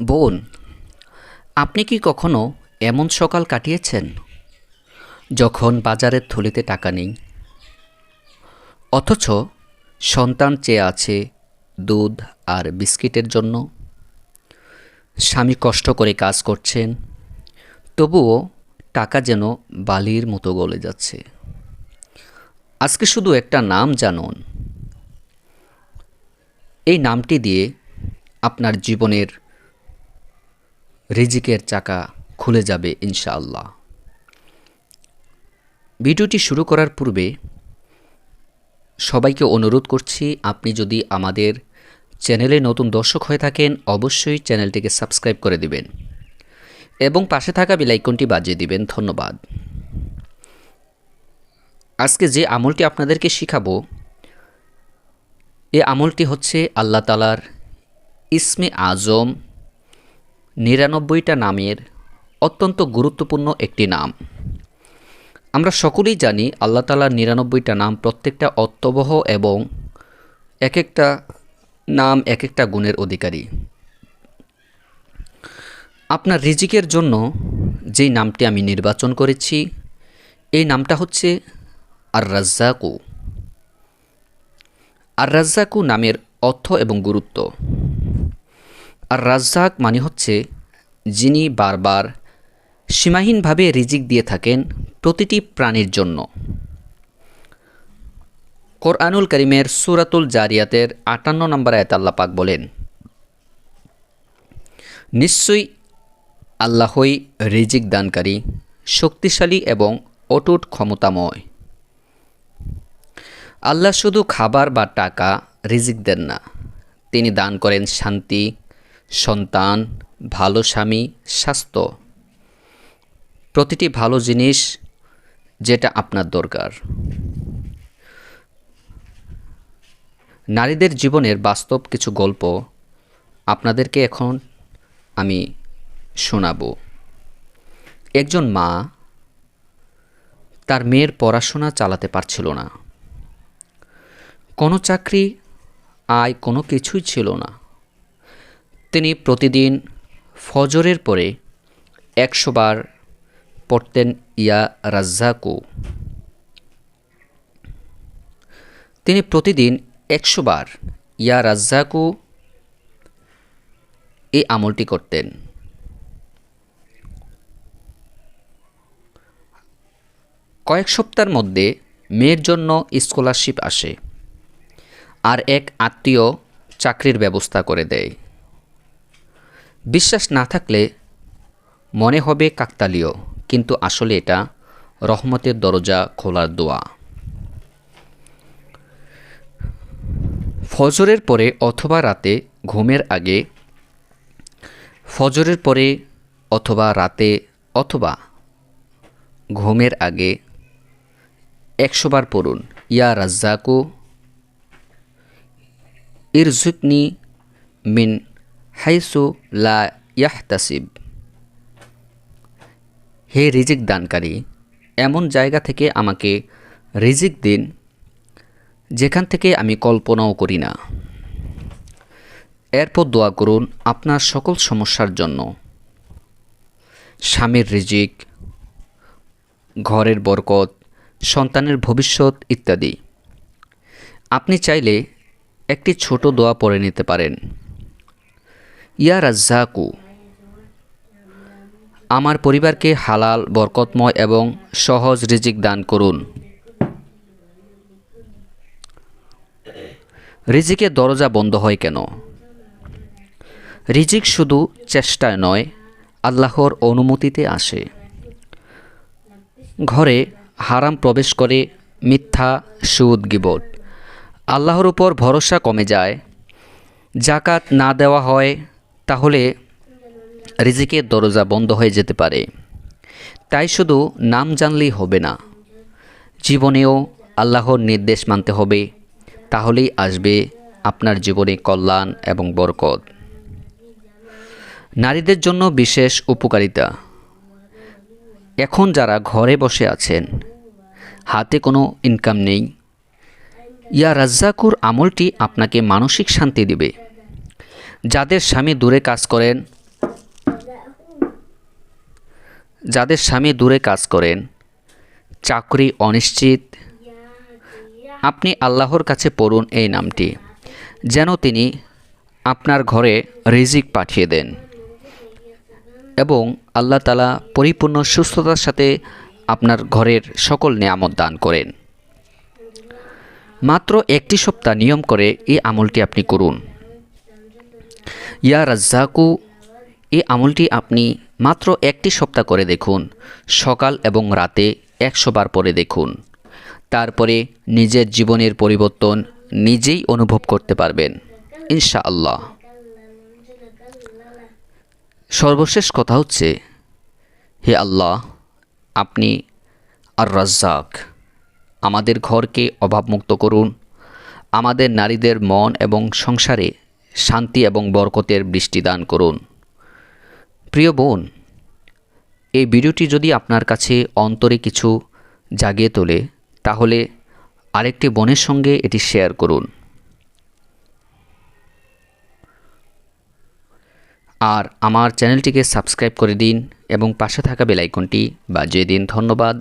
বোন, আপনি কি কখনো এমন সকাল কাটিয়েছেন যখন বাজারের থলিতে টাকা নেই? অথচ সন্তান চেয়ে আছে দুধ আর বিস্কিটের জন্য। স্বামী কষ্ট করে কাজ করছেন, তবুও টাকা যেন বালির মতো গলে যাচ্ছে। আজকে শুধু একটা নাম জানুন। এই নামটি দিয়ে আপনার জীবনের রিজিকের চাকা খুলে যাবে ইনশাআল্লাহ। ভিডিওটি শুরু করার পূর্বে সবাইকে অনুরোধ করছি, আপনি যদি আমাদের চ্যানেলে নতুন দর্শক হয়ে থাকেন, অবশ্যই চ্যানেলটিকে সাবস্ক্রাইব করে দিবেন এবং পাশে থাকা বেলাইকনটি বাজিয়ে দিবেন। ধন্যবাদ। আজকে যে আমলটি আপনাদেরকে শিখাবো, এ আমলটি হচ্ছে আল্লাহ তালার ইসমে আজম নিরানব্বইটা নামের অত্যন্ত গুরুত্বপূর্ণ একটি নাম। আমরা সকলেই জানি আল্লাহ তালার নিরানব্বইটা নাম প্রত্যেকটা অর্থবহ এবং এক একটা নাম এক একটা গুণের অধিকারী। আপনার রিজিকের জন্য যেই নামটি আমি নির্বাচন করেছি, এই নামটা হচ্ছে আর রাজ্জাকু আর রাজ্জাকু নামের অর্থ এবং গুরুত্ব। আর রাজ্জাক মানে হচ্ছে যিনি বারবার সীমাহীনভাবে রিজিক দিয়ে থাকেন প্রতিটি প্রাণীর জন্য। কোরআনুল করিমের সুরাতুল জারিয়াতের আটান্ন নম্বর আয়াত আল্লাহ পাক বলেন, নিশ্চয়ই আল্লাহই রিজিক দানকারী, শক্তিশালী এবং অটুট ক্ষমতাময়। আল্লাহ শুধু খাবার বা টাকা রিজিক দেন না, তিনি দান করেন শান্তি সন্তান, ভালো স্বামী, স্বাস্থ্য। প্রতিটি ভালো জিনিস যেটা আপনার দরকার। নারীদের জীবনের বাস্তব কিছু গল্প আপনাদেরকে এখন আমি শোনাবো। একজন মা তার মেয়ের পড়াশোনা চালাতে পারছিল না। কোনো চাকরি আয় কোনো কিছুই ছিল না। তিনি প্রতিদিন ফজরের পরে একশো বার পড়তেন, ইয়া রাজ্জাকু। তিনি প্রতিদিন একশো বার ইয়া রাজ্জাকু এই আমলটি করতেন। কয়েক সপ্তাহের মধ্যে মেয়ের জন্য স্কলারশিপ আসে আর এক আত্মীয় চাকরির ব্যবস্থা করে দেয়। বিশ্বাস না থাকলে মনে হবে কাকতালীয়, কিন্তু আসলে এটা রহমতের দরজা খোলার দোয়া। ফজরের পরে অথবা রাতে ঘুমের আগে, ফজরের পরে অথবা রাতে অথবা ঘুমের আগে একশোবার পড়ুন, ইয়া রাজ্জাকু ইরজুকনি মিন হাইসু লা ইয়াহতাসিব। হে রিজিক দানকারী, এমন জায়গা থেকে আমাকে রিজিক দিন, যেখান থেকে আমি কল্পনাও করি না। এরপর দোয়া করুন আপনার সকল সমস্যার জন্য। স্বামীর রিজিক, ঘরের বরকত, সন্তানের ভবিষ্যৎ ইত্যাদি। আপনি চাইলে একটি ছোট দোয়া পড়ে নিতে পারেন। ইয়া রাজ্জাকু, আমার পরিবারকে হালাল, বরকতময় এবং সহজ রিজিক দান করুন। রিজিকের দরজা বন্ধ হয় কেন? রিজিক শুধু চেষ্টায় নয়, আল্লাহর অনুমতিতে আসে। ঘরে হারাম প্রবেশ করে মিথ্যা সুদ গিবট আল্লাহর উপর ভরসা কমে যায় জাকাত না দেওয়া হয় তাহলে রিজিকের দরজা বন্ধ হয়ে যেতে পারে। তাই শুধু নাম জানলেই হবে না। জীবনেও আল্লাহর নির্দেশ মানতে হবে। তাহলেই আসবে আপনার জীবনে কল্যাণ এবং বরকত। নারীদের জন্য বিশেষ উপকারিতা। এখন যারা ঘরে বসে আছেন, হাতে কোনো ইনকাম নেই, ইয়া রাজ্জাকুর আমলটি আপনাকে মানসিক শান্তি দেবে। যাদের স্বামী দূরে কাজ করেন, যাদের স্বামী দূরে কাজ করেন, চাকরি অনিশ্চিত। আপনি আল্লাহর কাছে পড়ুন এই নামটি, যেন তিনি আপনার ঘরে রিজিক পাঠিয়ে দেন এবং আল্লাহ তালা পরিপূর্ণ সুস্থতার সাথে আপনার ঘরের সকল নিয়ামত দান করেন। মাত্র একটি সপ্তাহ নিয়ম করে এই আমলটি আপনি করুন। ইয়া রাজ্জাকু, এই আমলটি আপনি মাত্র একটি সপ্তাহ করে দেখুন। সকাল এবং রাতে একশো বার পরে দেখুন। তারপরে নিজের জীবনের পরিবর্তন নিজেই অনুভব করতে পারবেন, ইনশাআল্লাহ। সর্বশেষ কথা হচ্ছে, হে আল্লাহ, আপনি আর রাজ্জাক আমাদের ঘরকে অভাবমুক্ত করুন। আমাদের নারীদের মন এবং সংসারে শান্তি এবং বরকতের বৃষ্টি দান করুন। প্রিয় বোন, এই ভিডিওটি যদি আপনার কাছে অন্তরে কিছু জাগিয়ে তোলে, তাহলে আরেকটি বোনের সঙ্গে এটি শেয়ার করুন। আর আমার চ্যানেলটিকে সাবস্ক্রাইব করে দিন এবং পাশে থাকা বেলাইকনটি বাজিয়ে দিন। ধন্যবাদ।